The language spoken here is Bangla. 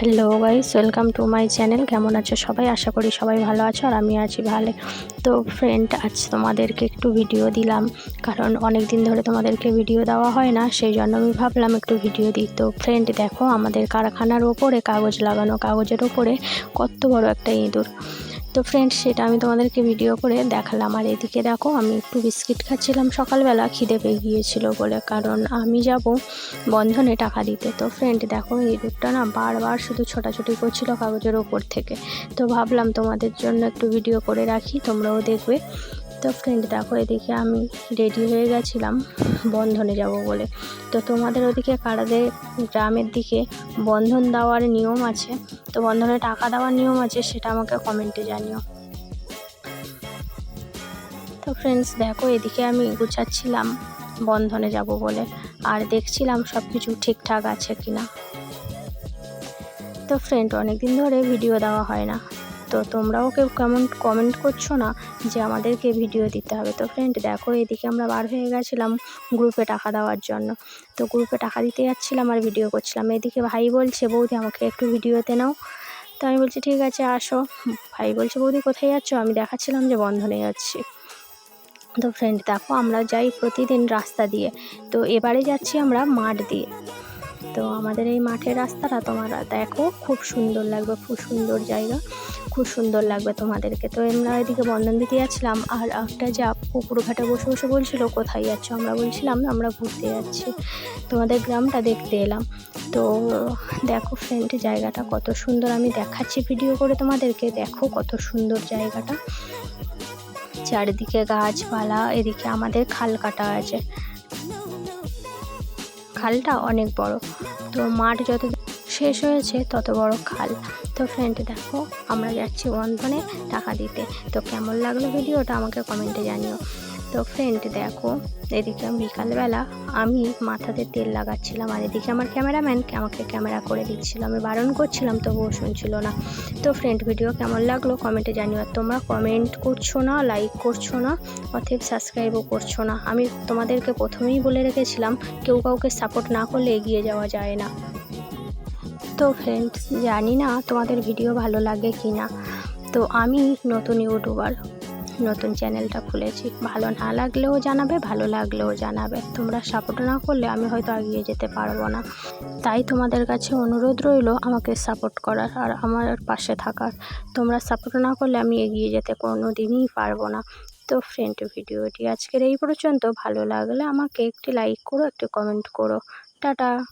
Hello guys welcome to my channel কেমন আছো সবাই? আশা করি সবাই ভালো আছো আর আমি আছি ভালো। তো ফ্রেন্ড আজ তোমাদেরকে একটু ভিডিও দিলাম। কারণ অনেক দিন ধরে তোমাদেরকে ভিডিও দেওয়া হয় না, সেই জন্য আমি ভাবলাম একটু ভিডিও দিই। তো ফ্রেন্ড দেখো আমাদের কারখানার ওপরে, কাগজ লাগানো কাগজের ওপরে কত বড় একটা ইঁদুর। তো ফ্রেন্ড সেটা আমি তোমাদেরকে ভিডিও করে দেখালাম। আর এদিকে দেখো, আমি একটু বিস্কিট খাচ্ছিলাম। সকালবেলা খিদে পেয়ে গিয়েছিল বলে, কারণ আমি যাব বন্ধনে টাকা দিতে। তো ফ্রেন্ড দেখো, এই দুধটা না বারবার শুধু ছোটাছুটি করছিল কাগজের ওপর থেকে। তো ভাবলাম তোমাদের জন্য একটু ভিডিও করে রাখি, তোমরাও দেখবে। তো ফ্রেন্ড দেখো এদিকে আমি রেডি হয়ে গেছিলাম, বন্ধনে যাব বলে। তো তোমাদের ওদিকে কারাদের গ্রামের দিকে বন্ধন দেওয়ার নিয়ম আছে, তো বন্ধনে টাকা দেওয়ার নিয়ম আছে, সেটা আমাকে কমেন্টে জানিও। তো ফ্রেন্ডস দেখো, এদিকে আমি গুছাচ্ছিলাম, বন্ধনে যাব বলে। আর দেখছিলাম সব কিছু ঠিকঠাক আছে কিনা। তো ফ্রেন্ড অনেক দিন ধরে ভিডিও দেওয়া হয় না। তো তোমরাও কেউ কেমন কমেন্ট করছ না যে আমাদেরকে ভিডিও দিতে হবে? তো ফ্রেন্ড দেখো, এদিকে আমরা বার হয়ে গেছিলাম গ্রুপে টাকা দেওয়ার জন্য। তো গ্রুপে টাকা দিতে যাচ্ছিলাম আর ভিডিও করছিলাম। এদিকে ভাই বলছে, বৌদি, আমাকে একটু ভিডিওতে নাও। তো আমি বলছি, ঠিক আছে, আসো। ভাই বলছে, বৌদি, কোথায় যাচ্ছ? আমি দেখাচ্ছিলাম যে বন্ধনে যাচ্ছি। তো ফ্রেন্ড দেখো, আমরা যাই প্রতিদিন রাস্তা দিয়ে। তো এবারে যাচ্ছি আমরা মাঠ দিয়ে। তো আমাদের এই মাঠের রাস্তাটা তোমরা, দেখো, খুব সুন্দর লাগবে, খুব সুন্দর জায়গা, খুব সুন্দর লাগবে তোমাদেরকে। তো আমরা এদিকে বন্ধন দিতে যাচ্ছিলাম, আর একটা যা পুকুর ঘাটে বসে বসে বলছিল, কোথায় যাচ্ছ? আমরা বলছিলাম, আমরা ঘুরতে যাচ্ছি। তোমাদের গ্রামটা দেখতে এলাম। তো দেখো ফ্রেন্ড জায়গাটা কত সুন্দর। আমি দেখাচ্ছি ভিডিও করে তোমাদেরকে, দেখো কত সুন্দর জায়গাটা। চারিদিকে গাছপালা, এদিকে আমাদের খাল কাটা আছে। খালটা অনেক বড়। তো মাঠ যত শেষ হয়েছে, তত বড় খাল। তো ফ্রেন্ড দেখো, আমরা যাচ্ছি বন্ধনে টাকা দিতে। তো কেমন লাগল ভিডিওটা আমাকে কমেন্টে জানিও। তো ফ্রেন্ড দেখো, এদিকে বিকালবেলা আমি মাথাতে তেল লাগাচ্ছিলাম আর এদিকে আমার ক্যামেরাম্যান আমাকে ক্যামেরা করে দিচ্ছিল। আমি বারণ করছিলাম, তবুও শুনছিল না। তো ফ্রেন্ড ভিডিও কেমন লাগল কমেন্টে জানিও। আর তোমরা কমেন্ট করছ না লাইক করছ না অথব সাবস্ক্রাইবও করছ না। আমি তোমাদেরকে প্রথমেই বলে রেখেছিলাম, কেউ কাউকে সাপোর্ট না করলে এগিয়ে যাওয়া যায় না। তো ফ্রেন্ড জানি না তোমাদের ভিডিও ভালো লাগে কি না তো আমি নতুন ইউটিউবার নতুন চ্যানেলটা খুলেছি। ভালো না লাগলেও জানাবে, ভালো লাগলেও জানাবে। তোমরা সাপোর্ট না করলে আমি হয়তো এগিয়ে যেতে পারব না। তাই তোমাদের কাছে অনুরোধ রইল আমাকে সাপোর্ট করার আর আমার পাশে থাকার। তোমরা সাপোর্ট না করলে আমি এগিয়ে যেতে কোনো দিনই পারব না। তো ফ্রেন্ড ভিডিওটি আজকের এই পর্যন্ত। ভালো লাগলে আমাকে একটি লাইক করো, একটি কমেন্ট করো। টাটা!